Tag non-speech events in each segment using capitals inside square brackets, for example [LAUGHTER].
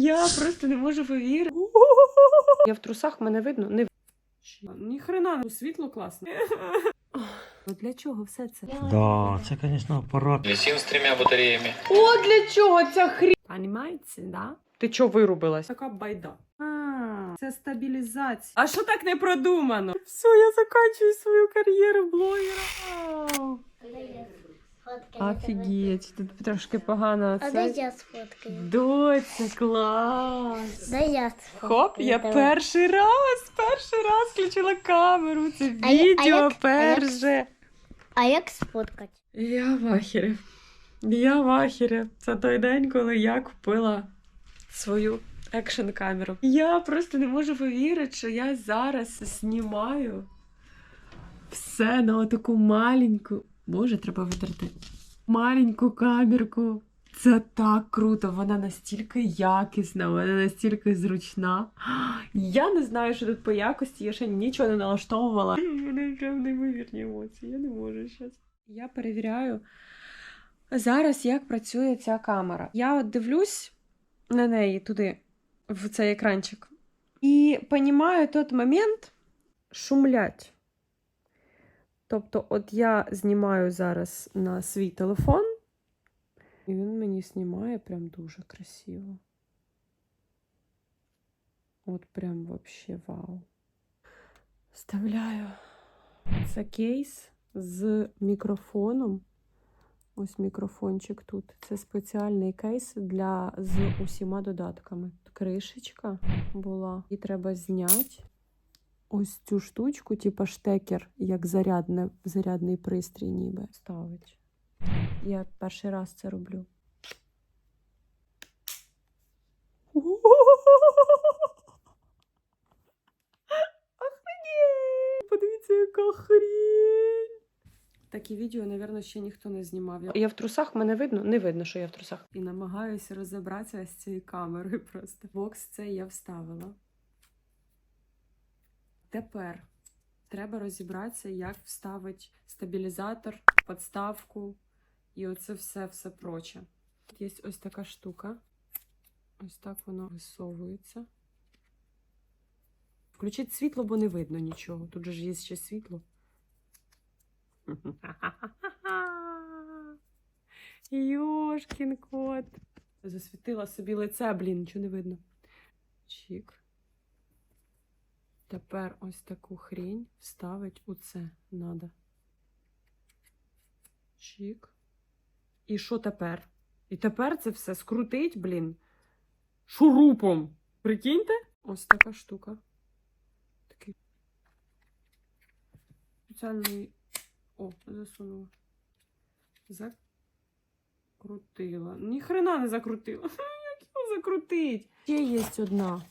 Я просто не можу повірити. [LAUGHS] Я в трусах мене видно? Не ні хрена, ну світло класне. [LAUGHS] Ну для чого все це? Да, це, звісно, апарат. Лисин с тремя батареями. О, для чого ця хрі... Понімаєте, да? Ти чого вирубилась? Така байда. А, це стабілізація. А що так не продумано? Все, я закінчую свою кар'єру блогера. Вау. Офігеть, тут трошки погано А дай це. я сфоткаю. Доця, клас. Дай я сфоткаю. Хоп, я Давай. перший раз, перший раз включила камеру. Це А я- а відео як- а як- перше. А як сфоткати? Я в ахері. Я в ахері. Це той день, коли я купила свою екшн камеру. Я просто не можу повірити, що я зараз знімаю все на таку маленьку. Боже, треба витерти. Маленьку камерку. Це так круто, вона настільки якісна, вона настільки зручна. Я не знаю, що тут по якості, я ще нічого не налаштовувала. У мене прям неймовірні емоції, я не можу зараз. Я перевіряю зараз, як працює ця камера. Я от дивлюсь на неї туди, в цей екранчик, і понімаю той момент шумлять. Тобто, от я знімаю зараз на свій телефон, і він мені знімає прям дуже красиво. От прям вообще вау. Вставляю це кейс з мікрофоном. Ось мікрофончик тут. Це спеціальний кейс для з усіма додатками. Кришечка була, і треба зняти ось цю штучку, типа штекер, як зарядне, зарядний пристрій, ніби ставить. Я перший раз це роблю. [LAUGHS] Охренеть! Подивіться, яка хрень! Такі відео, напевно, ще ніхто не знімав. Я в трусах мене видно? Не видно, що я в трусах. І намагаюся розібратися з цією камерою просто. Бокс це я вставила. Тепер треба розібратися, як вставити стабілізатор, подставку і оце все все проче. Є ось така штука. Ось так воно висовується. Включіть світло, бо не видно нічого. Тут же ж є ще світло. [LAUGHS] Йошкін кот. Засвітила собі лице, блін, нічого не видно. Чік. Тепер ось таку хрінь вставить у це надо. Чік. І що тепер? І тепер це все скрутить, блін. Шурупом. Прикиньте? Ось така штука. Такий. Спеціальний. О, засунула. Закрутила. Ні хрена не закрутила. [LAUGHS] Як його закрутить? Ще є одна.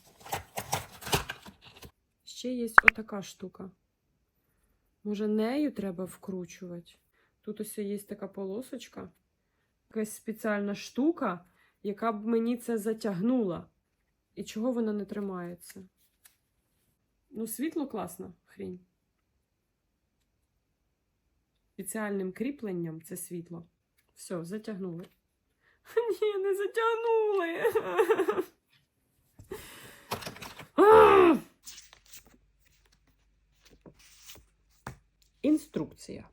Ще є отака штука. Може, нею треба вкручувати? Тут ось є така полосочка, якась спеціальна штука, яка б мені це затягнула. І чого вона не тримається? Ну, світло класна хрінь. Спеціальним кріпленням це світло. Все, затягнули. [LAUGHS] Ні, не затягнули. [LAUGHS] А! Інструкція.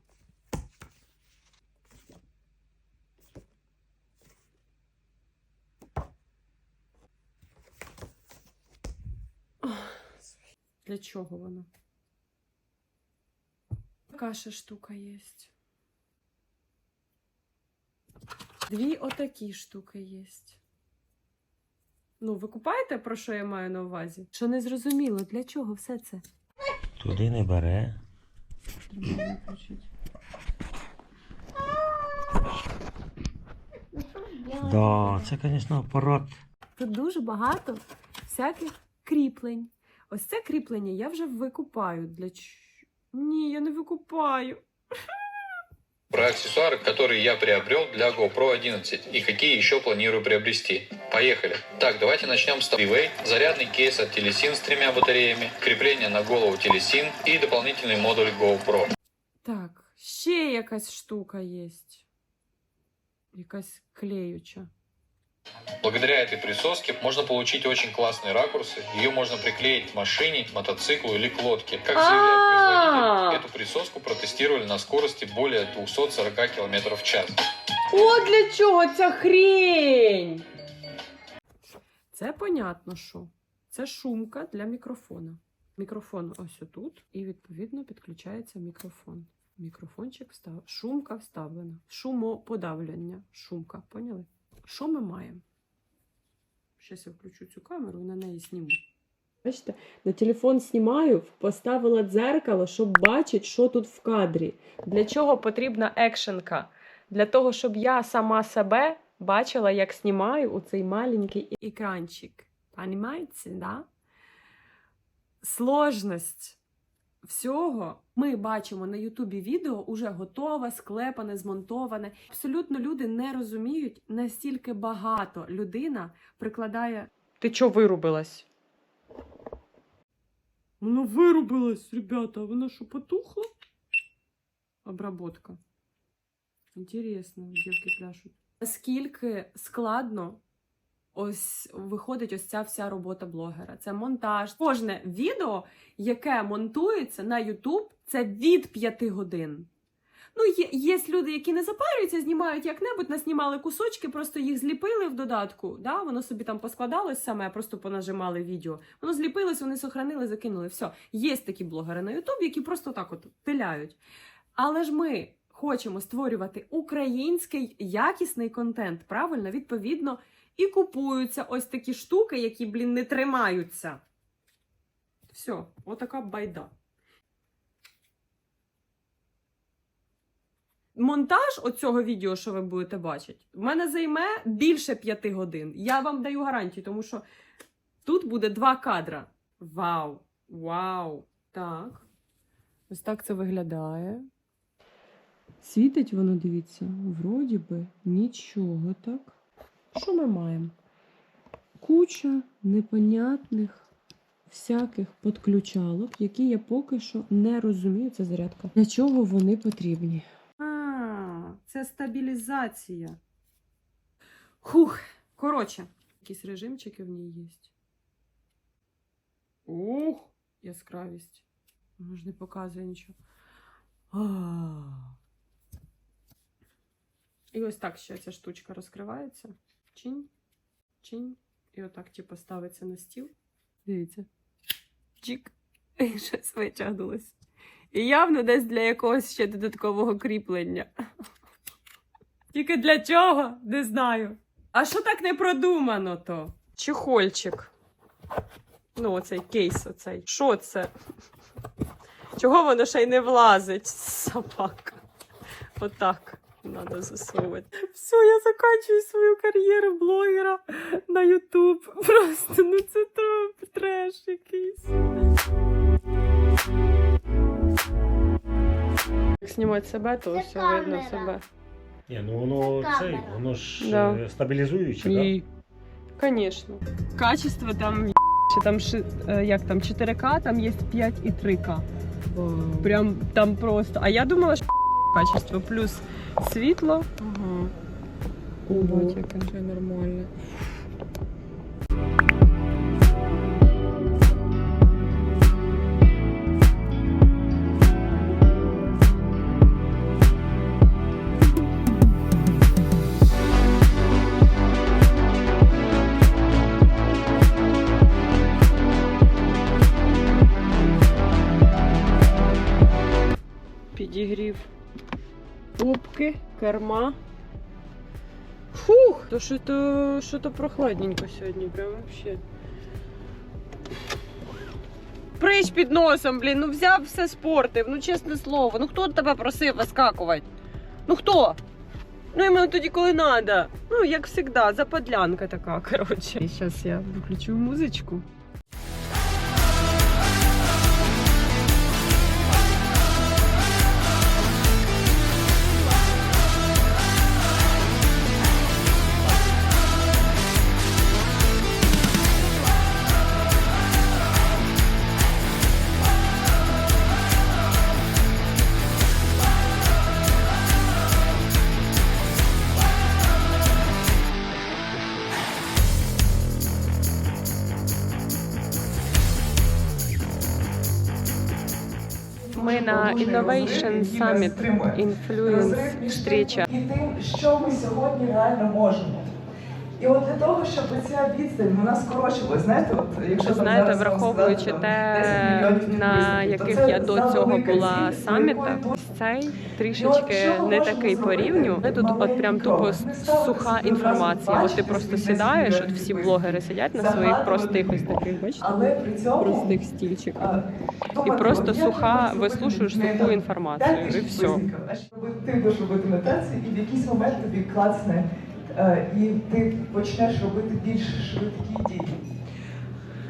Для чого воно? Така ще штука є. Дві отакі штуки є. Ну, ви купаєте, про що я маю на увазі? Що не зрозуміло, для чого все це? Туди не бере. Треба виключити. Да, це, звісно, апарат. Тут дуже багато всяких кріплень. Ось це кріплення я вже викупаю. Для ч... Ні, я не викупаю. Про аксессуары, которые я приобрел для GoPro 11 и какие еще планирую приобрести. Поехали. Так, давайте начнем с Freeway, зарядный кейс от Telesin с тремя батареями, крепление на голову Telesin и дополнительный модуль GoPro. Так, ще якась штука є. Якась клеюча. Благодаря этой присоске можно получить очень классные ракурсы. Ее можно приклеить к машине, мотоциклу или к лодке. Как заявляет А. производитель, эту присоску протестировали на скорости более 240 км в час. О, для чого ця хрень? Це понятно, що. Це шумка для мікрофона. Мікрофон ось отут, і відповідно підключається мікрофон. Мікрофончик встав. Шумка вставлена. Шумоподавлення. Шумка. Поняли? Що ми маємо? Щас я включу цю камеру і на неї зніму. Бачите, на телефон знімаю, поставила дзеркало, щоб бачити, що тут в кадрі. Для чого потрібна екшенка? Для того, щоб я сама себе бачила, як знімаю у цей маленький екранчик. Понимаете, да? Сложність всього ми бачимо на Ютубі відео уже готове, склепане, змонтоване. Абсолютно люди не розуміють, настільки багато людина прикладає. Ти чого вирубилась? Вона вирубилась, ребята. Вона що, потухла? Обработка. Інтересно, дівки пляшуть. Наскільки складно ось виходить ось ця вся робота блогера. Це монтаж. Кожне відео, яке монтується на YouTube, це від 5 годин. Ну, є, є люди, які не запарюються, знімають як-небудь, наснімали кусочки, просто їх зліпили в додатку. Да? Воно собі там поскладалось саме, просто понажимали відео. Воно зліпилось, вони сохранили, закинули. Все. Є такі блогери на YouTube, які просто так от пиляють. Але ж ми хочемо створювати український якісний контент, правильно, відповідно, і купуються ось такі штуки, які, блін, не тримаються. Все, отака байда. Монтаж оцього відео, що ви будете бачити, в мене займе більше п'яти годин. Я вам даю гарантію, тому що тут буде два кадра. Вау! Вау! Так. Ось так це виглядає. Світить воно, дивіться, вроді би нічого так. Що ми маємо? Куча непонятних всяких подключалок, які я поки що не розумію. Це зарядка. Для чого вони потрібні? А, це стабілізація. Хух. Коротше, якісь режимчики в ній є. Ух, яскравість. Воно ж не показує нічого. А. І ось так ще ця штучка розкривається. Чинь, чинь. І отак, типу, ставиться на стіл. Дивіться. Чик. [LAUGHS] І щось витягнулось. І явно десь для якогось ще додаткового кріплення. [LAUGHS] Тільки для чого? Не знаю. А що так не продумано то? Чехольчик. Ну, оцей кейс, оцей. Що це? [LAUGHS] Чого воно ще й не влазить? Собака. Отак. Надо засовувати. Все, я заканчую свою кар'єру блогера на Ютуб. [LAUGHS] Просто ну це тр- треш якийсь. Як знімати себе, то Це все видно камера. себе. Ні, ну воно Камера. цей, воно ж Да. е, стабілізуюче, І... Конечно. Качество там чи там ши- е, як там 4К, там є 5 і 3К. Прям там просто. А я думала, що качество плюс світло. Ага. Ого, це нормально. Підігрів. Пупки, керма. Фух! То що то, що то прохладненько сьогодні, прям вообще. Прич під носом, блін, ну взяв все спортив, ну чесне слово. Ну хто тебе просив вискакувати? Ну хто? Ну іменно тоді, коли треба. Ну, як завжди, западлянка така, коротше. І зараз я виключу музичку. Ми на Innovation Summit Influence встреча. і тим, що ми сьогодні реально можемо. І от для того, щоб ця відстань вона скорочилась, знаєте, от якщо Знаєте, зараз враховуючи те, там, 10 мільйонів на яких я до цього була ціль, цей трішечки не такий по рівню. Тут от прям тупо суха інформація. От ти просто сідаєш, от всі блогери сидять на своїх простих ось таких, бачите, простих стільчиках. І просто суха, вислушуєш суху інформацію, і все. Ти будеш робити медитацію, і в якийсь момент тобі клацне, е, і ти почнеш робити більш швидкі дії.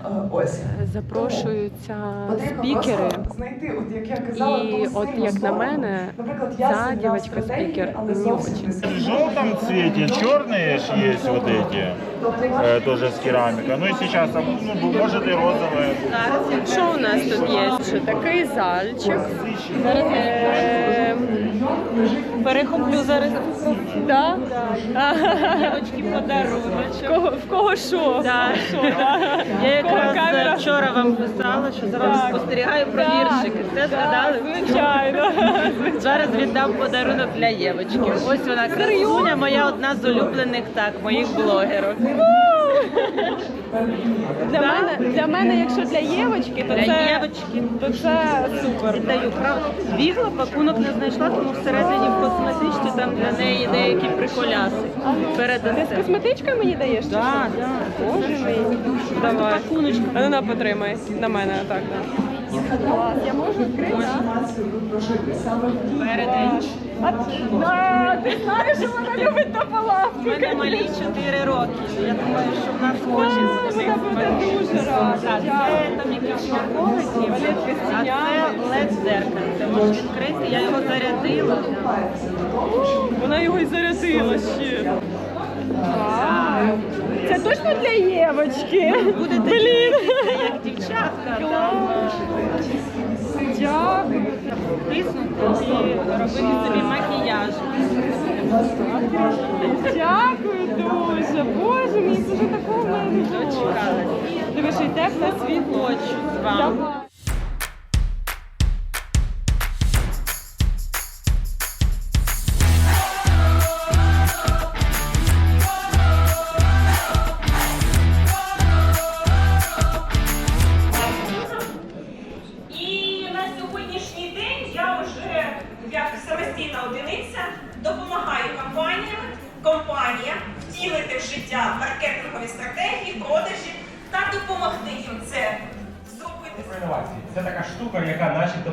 Е, Ось. Запрошуються Потрібно спікери. знайти, от як я казала, І от як на мене, Наприклад, я ця дівчинка спікер але не зовсім очень. В желтом цвете, черные ж есть вот эти, э, тоже с керамика. Ну и сейчас, ну, может и розовые. Що у нас тут є? Що такий зальчик. Зараз е, перехоплю зараз. Да? Дівочки подаруночок. Кого, в кого що? Да. Я якраз камера? вчора вам писала, що за вами спостерігаю про віршики. Все згадали? Звичайно. [LAUGHS] Зараз віддам подарунок для Євочки. Ось вона красуня, моя одна з улюблених так, моїх блогерок. Для мене, для мене, якщо для Євочки, то Для це, Євочки. то це супер. Віддаю правда. Бігла, пакунок не знайшла, тому всередині в косметичці там для неї деякі приколяси. Ти з косметичкою мені даєш? чи Да, що? да. Боже мій. Давай. А ну на потримай. На мене так, да. Я можу відкрити? да? А, ти знаєш, що вона любить до У палатку. мене малі 4 роки. Я думаю, що в нас з Вона буде дуже рада. Так, це там якісь з а тінями. це лед дзеркальце. Можеш відкрити, я його зарядила. Вона його і зарядила ще. Вау. Це точно для Євочки? Буде Блін. як дівчатка, там Дякую. тиснути і робити собі макіяж. Дякую дуже. Боже, мені дуже такого не. Дочекалась. Диви, що тепле світло. Хочу з вами.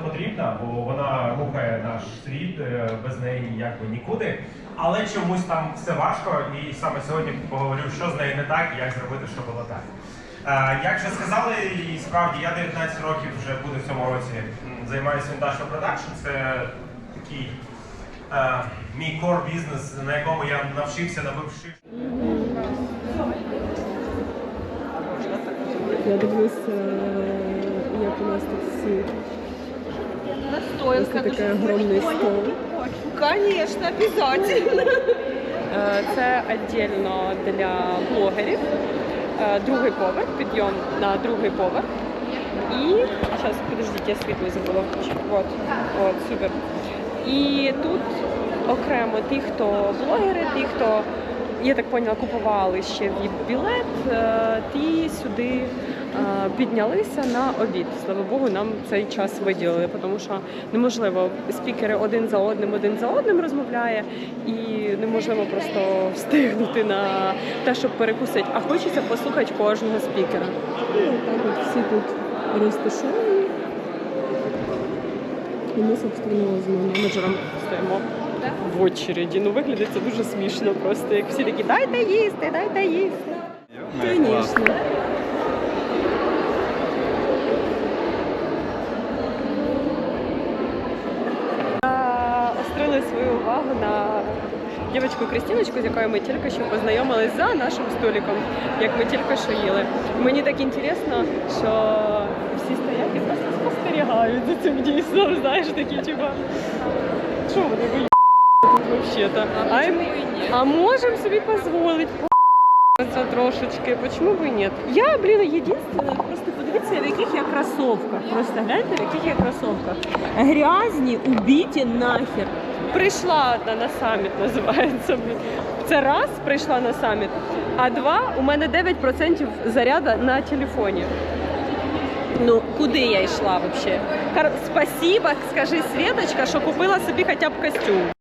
Потрібна, бо вона рухає наш світ е, без неї якби нікуди. Але чомусь там все важко, і саме сьогодні поговорю, що з нею не так і як зробити, щоб було так. Е, Як вже сказали, і справді я 19 років вже буду в цьому році займаюся вінтажно продакшн. Це такий е, мій кор бізнес, на якому я навчився набивши. Я дивлюся, як у нас тут всі. Ось такий огромний стол. Конечно, обязательно. Е, Це віддільно для блогерів. Е, Другий поверх, підйом на другий поверх. І зараз, подождіть, я світло забула. От, от, супер. І тут окремо ті, хто блогери, ті, хто, я так поняла, купували ще від білет, е, ті сюди піднялися на обід. Слава Богу, нам цей час виділили, тому що неможливо спікери один за одним, один за одним розмовляє, і неможливо просто встигнути на те, щоб перекусити. А хочеться послухати кожного спікера. І отак от всі тут розташовані. І ми, собственно, з менеджером Стоїмо в очереді. Ну виглядає це дуже смішно, просто як всі такі дайте їсти, дайте їсти. Звісно. А, Острили свою увагу на дівчинку Крістіночку, з якою ми тільки що познайомились за нашим столиком, як ми тільки що їли. Мені так інтересно, що всі стоять і просто спостерігають за цим дійсно, знаєш, такі типа. Що вони ви тут взагалі-то? А, а можемо собі дозволити Це трошечки, почему бы и нет? Я, блін, єдине, просто подивіться, в яких я кросовках. Просто гляньте, в яких я кросовках. Грязні, убиті нахер. Прийшла одна на саміт, називається. Це раз прийшла на саміт, а два у мене 9% заряда на телефоні. Ну, куди я йшла взагалі? Спасибо, скажи Світочка, що купила собі хоча б костюм.